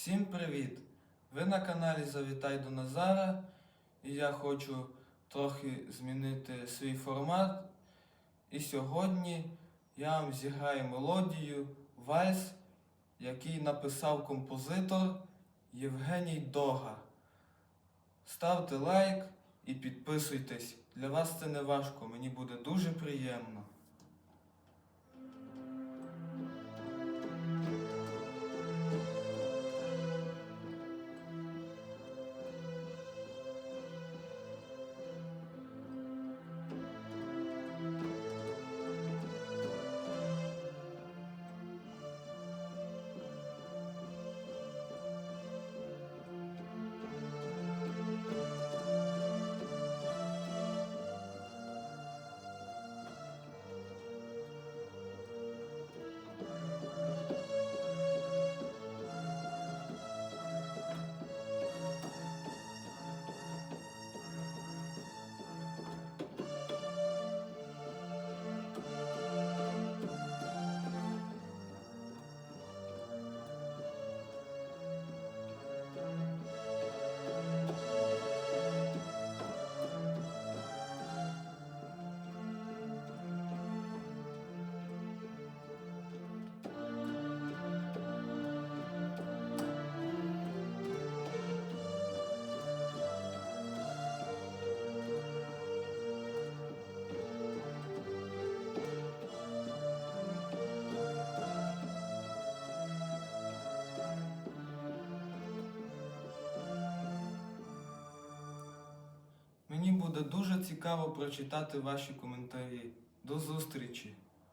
Всім привіт! Ви на каналі Завітай до Назара, і я хочу трохи змінити свій формат. І сьогодні я вам зіграю мелодію вальс, який написав композитор Євгеній Дога. Ставте лайк і підписуйтесь. Для вас це не важко, мені буде дуже приємно. Буде дуже цікаво прочитати ваші коментарі. До зустрічі!